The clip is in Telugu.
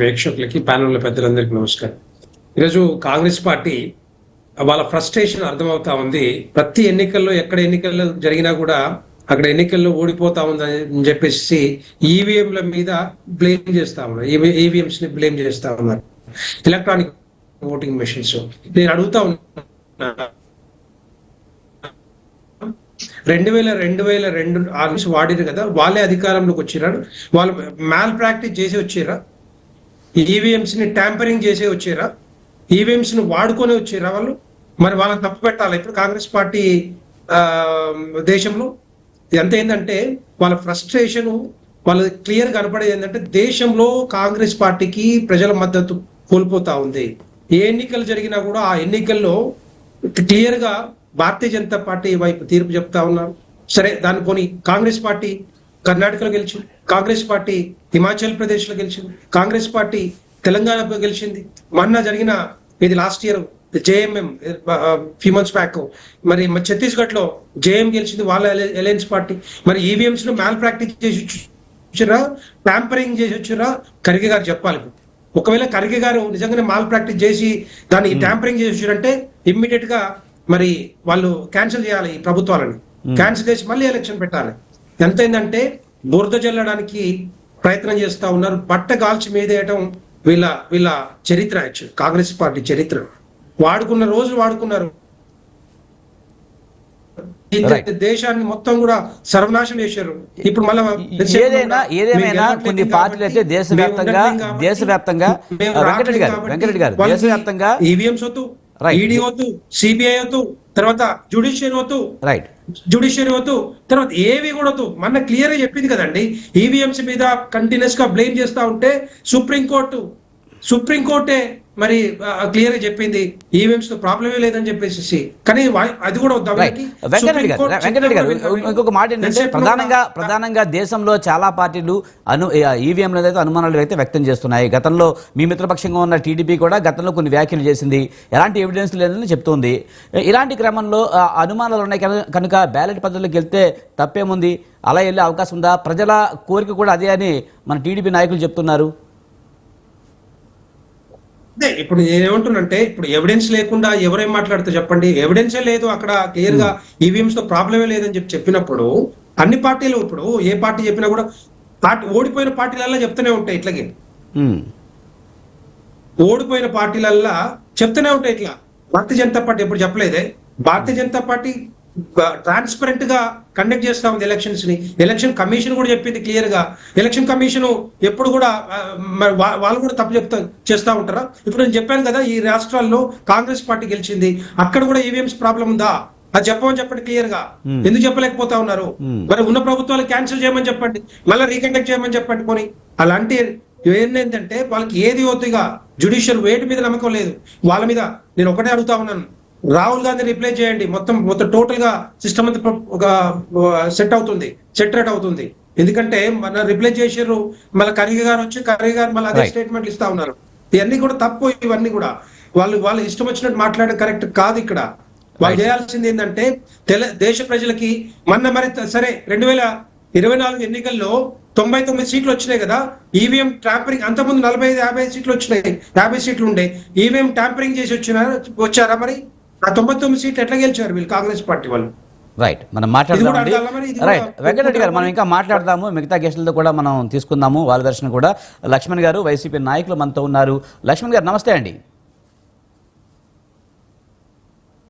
ప్రేక్షకులకి ప్యానల్ పెద్దలందరికీ నమస్కారం. ఈరోజు కాంగ్రెస్ పార్టీ వాళ్ళ ఫ్రస్ట్రేషన్ అర్థమవుతా ఉంది. ప్రతి ఎన్నికల్లో ఎక్కడ ఎన్నికల్లో జరిగినా కూడా అక్కడ ఎన్నికల్లో ఓడిపోతా ఉందని చెప్పేసి ఈవీఎంల మీద బ్లేమ్ చేస్తా ఉన్నారు. ఈవీఎంస్ని బ్లేమ్ చేస్తా ఉన్నారు. ఎలక్ట్రానిక్ ఓటింగ్ మెషిన్స్ నేను అడుగుతా ఉన్నా రెండు వేల రెండు వేల రెండు ఆర్మీస్ వాడిరు కదా వాళ్ళే అధికారంలోకి వచ్చిరారు. వాళ్ళు మ్యాల్ ప్రాక్టీస్ చేసి వచ్చిరా ఈవీఎంస్ని ట్యాంపరింగ్ చేసే వచ్చారా? ఈవీఎంస్ని వాడుకొని వచ్చారా వాళ్ళు? మరి వాళ్ళని తప్పు పెట్టాలి? ఇప్పుడు కాంగ్రెస్ పార్టీ దేశంలో ఎంత ఏంటంటే వాళ్ళ ఫ్రస్ట్రేషన్ వాళ్ళ క్లియర్ కనపడేది ఏంటంటే దేశంలో కాంగ్రెస్ పార్టీకి ప్రజల మద్దతు కోల్పోతా ఉంది. ఏ ఎన్నికలు జరిగినా కూడా ఆ ఎన్నికల్లో క్లియర్గా భారతీయ జనతా పార్టీ వైపు తీర్పు చెప్తా ఉన్నారు. సరే దాన్ని కొని కాంగ్రెస్ పార్టీ కర్ణాటకలో గెలిచింది. కాంగ్రెస్ పార్టీ హిమాచల్ ప్రదేశ్లో గెలిచింది. కాంగ్రెస్ పార్టీ తెలంగాణలో గెలిచింది. మొన్న జరిగిన ఇది last year JMM few months back మరి ఛత్తీస్గఢ్లో జేఎం గెలిచింది వాళ్ళ అలయన్స్ పార్టీ. మరి ఈవీఎంస్లో మ్యాల్ ప్రాక్టీస్ చేసి వచ్చిరా ట్యాంపరింగ్ చేసి వచ్చిరా ఖర్గే గారు చెప్పాలి. ఒకవేళ ఖర్గే గారు నిజంగానే మాల్ ప్రాక్టీస్ చేసి దాన్ని ట్యాంపరింగ్ చేసి వచ్చారంటే ఇమ్మీడియట్గా మరి వాళ్ళు క్యాన్సిల్ చేయాలి ఈ ప్రభుత్వాలని. క్యాన్సిల్ చేసి మళ్ళీ ఎలక్షన్ పెట్టాలి. ఎంత ఏంటంటే బురద జల్లడానికి ప్రయత్నం చేస్తా ఉన్నారు. బట్ట కాల్చి మీదేయటం వీళ్ళ వీళ్ళ చరిత్ర యాక్చువల్ కాంగ్రెస్ పార్టీ చరిత్ర. వాడుకున్న రోజు వాడుకున్నారు. దేశాన్ని మొత్తం కూడా సర్వనాశనం చేశారు. ఇప్పుడు మళ్ళా ఏదైనా ఏదేమైనా కొన్ని పార్టీలు అయితే దేశవ్యాప్తంగా దేశవ్యాప్తంగా వెంకటరెడ్డి గారు వెంకటరెడ్డి గారు దేశవ్యాప్తంగా వద్దు Right. ఈడీ వద్దు సిబిఐ వద్దు తర్వాత జుడిషియరీ వద్దు. రైట్ జుడిషియరీ వద్దు తర్వాత ఏవి కూడా వద్దు. మన క్లియర్గా చెప్పింది కదండి ఈవీఎంస్ మీద కంటిన్యూస్గా బ్లేమ్ చేస్తా ఉంటే సుప్రీంకోర్టు సుప్రీంకోర్టే మరి క్లియర్గా చెప్పింది. ఈవీఎంస్తో ప్రాబ్లమే లేదని చెప్పేసి కానీ అది కూడా? వెంకటరెడ్డి గారు వెంకటరెడ్డి గారు ఇంకొక మాట ఏంటంటే ప్రధానంగా ప్రధానంగా దేశంలో చాలా పార్టీలు అను ఈవీఎంల అయితే అనుమానాలు అయితే వ్యక్తం చేస్తున్నాయి. గతంలో మీ మిత్రపక్షంగా ఉన్న టీడీపీ కూడా గతంలో కొన్ని వ్యాఖ్యలు చేసింది. ఎలాంటి ఎవిడెన్స్ లేదని చెప్తోంది. ఇలాంటి క్రమంలో అనుమానాలు ఉన్నాయి కను- కనుక బ్యాలెట్ పద్ధతిలోకి వెళ్తే తప్పేముంది? అలా వెళ్ళే అవకాశం ఉందా? ప్రజల కోరిక కూడా అదే అని మన టీడీపీ నాయకులు చెప్తున్నారు. అదే ఇప్పుడు నేనేమంటున్నంటే ఇప్పుడు ఎవిడెన్స్ లేకుండా ఎవరేం మాట్లాడితే చెప్పండి? ఎవిడెన్సే లేదు అక్కడ క్లియర్గా ఈవీఎంస్తో ప్రాబ్లమే లేదని చెప్పి చెప్పినప్పుడు అన్ని పార్టీలు ఇప్పుడు ఏ పార్టీ చెప్పినా కూడా పార్టీ ఓడిపోయిన పార్టీలల్లా చెప్తూనే ఉంటాయి ఇట్లాగే. ఉమ్, ఓడిపోయిన పార్టీలల్లా చెప్తూనే ఉంటాయి ఇట్లా. భారతీయ జనతా పార్టీ ఎప్పుడు చెప్పలేదే? భారతీయ జనతా పార్టీ ట్రాన్స్పరెంట్గా కండక్ట్ చేస్తా ఉంది ఎలక్షన్స్ని. ఎలక్షన్ కమిషన్ కూడా చెప్పింది క్లియర్గా. ఎలక్షన్ కమిషన్ ఎప్పుడు కూడా వాళ్ళు కూడా తప్పు చెప్తా చేస్తా ఉంటారా? ఇప్పుడు నేను చెప్పాను కదా ఈ రాష్ట్రాల్లో కాంగ్రెస్ పార్టీ గెలిచింది. అక్కడ కూడా ఈవీఎంస్ ప్రాబ్లం ఉందా? అది చెప్పమని చెప్పండి క్లియర్గా. ఎందుకు చెప్పలేకపోతా ఉన్నారు. మరి ఉన్న ప్రభుత్వాలు క్యాన్సిల్ చేయమని చెప్పండి. మళ్ళీ రీకండక్ట్ చేయమని చెప్పండి పోనీ. అలాంటి ఏంటంటే వాళ్ళకి ఏది వద్దుగా జుడిషియల్ వేటి మీద నమ్మకం లేదు. వాళ్ళ మీద నేను ఒకటే అడుగుతా ఉన్నాను. రాహుల్ గాంధీ రిప్లై చేయండి. మొత్తం మొత్తం టోటల్గా సిస్టమ్ అంతా ఒక సెట్ అవుతుంది. సెట్ రేట్ అవుతుంది. ఎందుకంటే మన రిప్లై చేసారు మళ్ళీ ఖర్గే గారు వచ్చి ఖర్గే గారు మళ్ళీ అదే. స్టేట్మెంట్లు ఇస్తా ఉన్నారు. ఇవన్నీ కూడా తప్పు ఇవన్నీ కూడా. వాళ్ళు వాళ్ళు ఇష్టం వచ్చినట్టు మాట్లాడడం కరెక్ట్ కాదు ఇక్కడ. వాళ్ళు. చేయాల్సింది ఏంటంటే తెల దేశ ప్రజలకి మొన్న మరి సరే రెండు వేల ఇరవై నాలుగు ఎన్నికల్లో తొంభై తొమ్మిది సీట్లు వచ్చినాయి కదా. ఈవీఎం ట్యాంపరింగ్ అంతకుముందు నలభై ఐదు యాభై ఐదు సీట్లు వచ్చినాయి. యాభై సీట్లు ఉండే. ఈవీఎం ట్యాంపరింగ్ చేసి వచ్చినారా వచ్చారా మరి? ఆ తొంభై తొమ్మిది సీట్లు ఎట్లా గెలిచారు వీళ్ళు కాంగ్రెస్ పార్టీ వాళ్ళు? రైట్ మనం మాట్లాడదామండి రైట్ వెంకటరెడ్డి గారు మనం ఇంకా మాట్లాడదాము. మిగతా గెస్టులతో కూడా మనం తీసుకుందాము. వాళ్ళ దర్శనం కూడా. లక్ష్మణ్ గారు వైసీపీ నాయకులు మనతో ఉన్నారు. లక్ష్మణ్ గారు నమస్తే అండి.